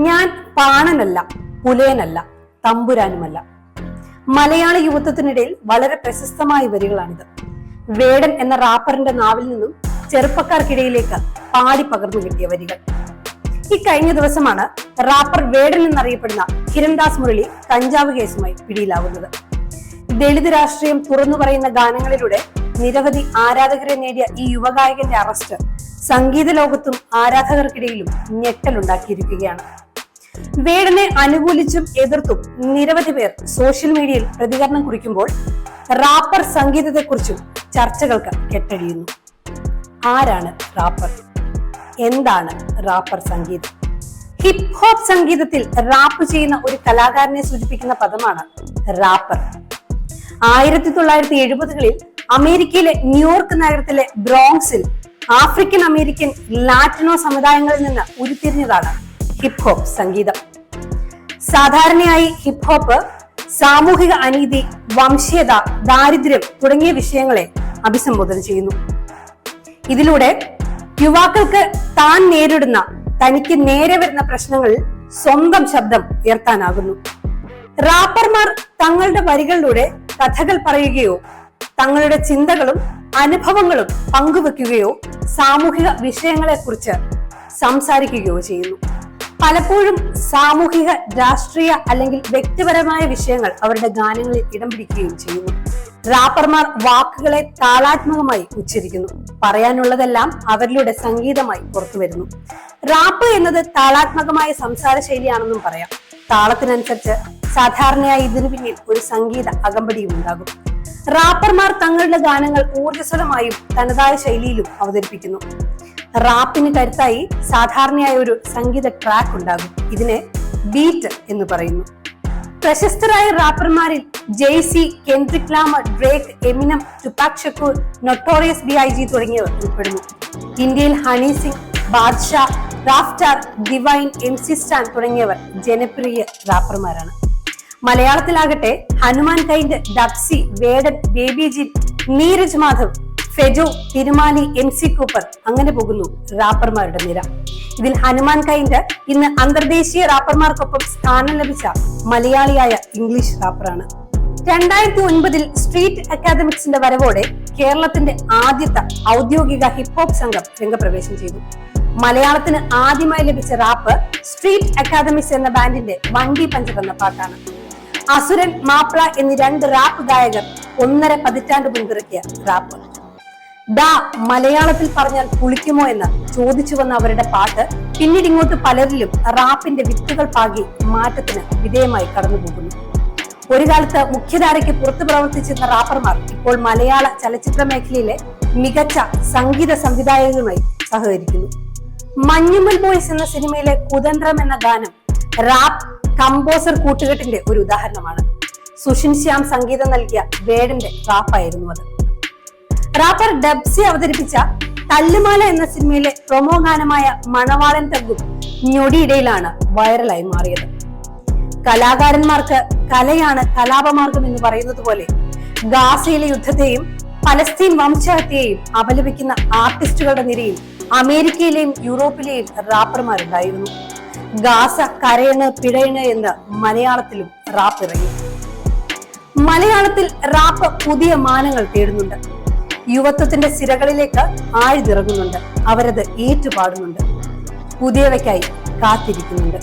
ഞാൻ പാണനല്ല പുലയനല്ല തമ്പുരാനുമല്ല. മലയാള യുവത്വത്തിനിടയിൽ വളരെ പ്രശസ്തമായ വരികളാണിത്. വേടൻ എന്ന റാപ്പറിന്റെ നാവിൽ നിന്നും ചെറുപ്പക്കാർക്കിടയിലേക്ക് പാടി പകർന്നു കിട്ടിയ വരികൾ. ഈ കഴിഞ്ഞ ദിവസമാണ് റാപ്പർ വേടൻ എന്നറിയപ്പെടുന്ന കിരൺദാസ് മുരളി കഞ്ചാവ് കേസുമായി പിടിയിലാവുന്നത്. ദളിത് രാഷ്ട്രീയം തുറന്നു പറയുന്ന ഗാനങ്ങളിലൂടെ നിരവധി ആരാധകരെ നേടിയ ഈ യുവഗായകന്റെ അറസ്റ്റ് സംഗീത ലോകത്തും ആരാധകർക്കിടയിലും ഞെട്ടലുണ്ടാക്കിയിരിക്കുകയാണ്. വേടനെ അനുകൂലിച്ചും എതിർത്തും നിരവധി പേർ സോഷ്യൽ മീഡിയയിൽ പ്രതികരണം കുറിക്കുമ്പോൾ റാപ്പർ സംഗീതത്തെക്കുറിച്ചും ചർച്ചകൾക്ക് കെട്ടഴിയുന്നു. ആരാണ് റാപ്പർ? എന്താണ് റാപ്പർ സംഗീതം? ഹിപ് ഹോപ്പ് സംഗീതത്തിൽ റാപ്പ് ചെയ്യുന്ന ഒരു കലാകാരനെ സൂചിപ്പിക്കുന്ന പദമാണ് റാപ്പർ. ആയിരത്തി തൊള്ളായിരത്തി എഴുപതുകളിൽ അമേരിക്കയിലെ ന്യൂയോർക്ക് നഗരത്തിലെ ബ്രോങ്സിൽ ആഫ്രിക്കൻ അമേരിക്കൻ ലാറ്റിനോ സമുദായങ്ങളിൽ നിന്ന് ഉരുത്തിരിഞ്ഞതാണ് ഹിപ് ഹോപ്പ് സംഗീതം. സാധാരണയായി ഹിപ് ഹോപ്പ് സാമൂഹിക അനീതി വംശീയത ദാരിദ്ര്യം തുടങ്ങിയ വിഷയങ്ങളെ അഭിസംബോധന ചെയ്യുന്നു. ഇതിലൂടെ യുവാക്കൾക്ക് താൻ നേരിടുന്ന തനിക്ക് നേരെ വരുന്ന പ്രശ്നങ്ങളിൽ സ്വന്തം ശബ്ദം ഉയർത്താനാകുന്നു. റാപ്പർമാർ തങ്ങളുടെ വരികളിലൂടെ കഥകൾ പറയുകയോ തങ്ങളുടെ ചിന്തകളും അനുഭവങ്ങളും പങ്കുവെക്കുകയോ സാമൂഹിക വിഷയങ്ങളെക്കുറിച്ച് സംസാരിക്കുകയോ ചെയ്യുന്നു. പലപ്പോഴും സാമൂഹിക രാഷ്ട്രീയ അല്ലെങ്കിൽ വ്യക്തിപരമായ വിഷയങ്ങൾ അവരുടെ ഗാനങ്ങളിൽ ഇടം പിടിക്കുകയും ചെയ്യുന്നു. റാപ്പർമാർ വാക്കുകളെ താളാത്മകമായി ഉച്ചരിക്കുന്നു. പറയാനുള്ളതെല്ലാം അവരിലൂടെ സംഗീതമായി പുറത്തു വരുന്നു. റാപ്പ് എന്നത് താളാത്മകമായ സംസാര ശൈലിയാണെന്നും പറയാം. താളത്തിനനുസരിച്ച് സാധാരണയായി ഇതിനു പിന്നിൽ ഒരു സംഗീത അകമ്പടിയും ഉണ്ടാകും. റാപ്പർമാർ തങ്ങളുടെ ഗാനങ്ങൾ ഊർജസ്വലമായും തനതായ ശൈലിയിലും അവതരിപ്പിക്കുന്നു. റാപ്പിന് കരുത്തായി സാധാരണയായ ഒരു സംഗീത ട്രാക്ക് ഉണ്ടാകും. ഇതിനെ ബീറ്റ് എന്ന് പറയുന്നു. പ്രശസ്തരായ റാപ്പർമാരിൽ Jay Z Kendrick Lamar Drake Eminem Tupac Shakur Notorious B I G തുടങ്ങിയവർ ഉൾപ്പെടുന്നു. ഇന്ത്യയിൽ Honey Singh Badshah Raftaar divine M C Stan തുടങ്ങിയവർ ജനപ്രിയ റാപ്പർമാരാണ് മലയാളത്തിലാകട്ടെ Hanumankind Dabzee Vedan Baby Jean Neeraj Madhav Fejo Thirumali M C Cooper അങ്ങനെ പോകുന്നു റാപ്പർമാരുടെ നിര. ഇതിൽ ഹനുമാൻ കൈൻഡ് ഇന്ന് അന്തർദേശീയ റാപ്പർമാർക്കൊപ്പം സ്ഥാനം ലഭിച്ച മലയാളിയായ ഇംഗ്ലീഷ് റാപ്പറാണ്. രണ്ടായിരത്തി ഒൻപതിൽ സ്ട്രീറ്റ് അക്കാദമിക്സിന്റെ വരവോടെ കേരളത്തിന്റെ ആദ്യത്തെ ഔദ്യോഗിക ഹിപ്ഹോപ്പ് സംഘം രംഗപ്രവേശം ചെയ്തു. മലയാളത്തിന് ആദ്യമായി ലഭിച്ച റാപ്പ് സ്ട്രീറ്റ് അക്കാദമിക്സ് എന്ന ബാൻഡിന്റെ വണ്ടി പഞ്ചർ എന്ന പാട്ടാണ്. അസുരൻ മാപ്ല എന്നീ രണ്ട് റാപ്പ് ഗായകർ ഒന്നര പതിറ്റാണ്ട് മുൻപിറക്കിയ റാപ്പ്. ഡാ മലയാളത്തിൽ പറഞ്ഞാൽ പുളിക്കുമോ എന്ന് ചോദിച്ചു വന്ന അവരുടെ പാട്ട് പിന്നീട് ഇങ്ങോട്ട് പലരിലും റാപ്പിന്റെ വിത്തുകൾ പാകി മാറ്റത്തിന് വിധേയമായി കടന്നുപോകുന്നു. ഒരു കാലത്ത് മുഖ്യധാരയ്ക്ക് പുറത്തു പ്രവർത്തിച്ചിരുന്ന റാപ്പർമാർ ഇപ്പോൾ മലയാള ചലച്ചിത്ര മേഖലയിലെ മികച്ച സംഗീത സംവിധായകരുമായി സഹകരിക്കുന്നു. മഞ്ഞുമൽ ബോയ്സ് എന്ന സിനിമയിലെ കുതന്ത്രം എന്ന ഗാനം റാപ്പ് കമ്പോസർ കൂട്ടുകെട്ടിന്റെ ഒരു ഉദാഹരണമാണ്. സുഷിൻ ശ്യാം സംഗീതം നൽകിയ വേടന്റെ റാപ്പായിരുന്നു അത്. റാപ്പർ ഡബ്സി അവതരിപ്പിച്ച തല്ലുമാല എന്ന സിനിമയിലെ പ്രൊമോ ഗാനമായ മണവാളൻ തഗ്ഗും ഞൊടിയിടയിലാണ് വൈറലായി മാറിയത്. കലാകാരന്മാർക്ക് കലയാണ് കലാപമാർഗം എന്ന് പറയുന്നത് പോലെ ഗാസയിലെ യുദ്ധത്തെയും പലസ്തീൻ വംശഹത്യയെയും അപലപിക്കുന്ന ആർട്ടിസ്റ്റുകളുടെ നിരയിൽ അമേരിക്കയിലെയും യൂറോപ്പിലെയും റാപ്പർമാരുണ്ടായിരുന്നു. ഗാസ കരയണ് പിഴയണ് എന്ന് മലയാളത്തിലും റാപ്പ് ഇറങ്ങി. മലയാളത്തിൽ റാപ്പ് പുതിയ മാനങ്ങൾ തേടുന്നുണ്ട്. യുവത്വത്തിന്റെ സിരകളിലേക്ക് ആഴ്ന്നിറങ്ങുന്നുണ്ട്. അവരത് ഏറ്റുപാടുന്നുണ്ട്. പുതിയവയ്ക്കായി കാത്തിരിക്കുന്നുണ്ട്.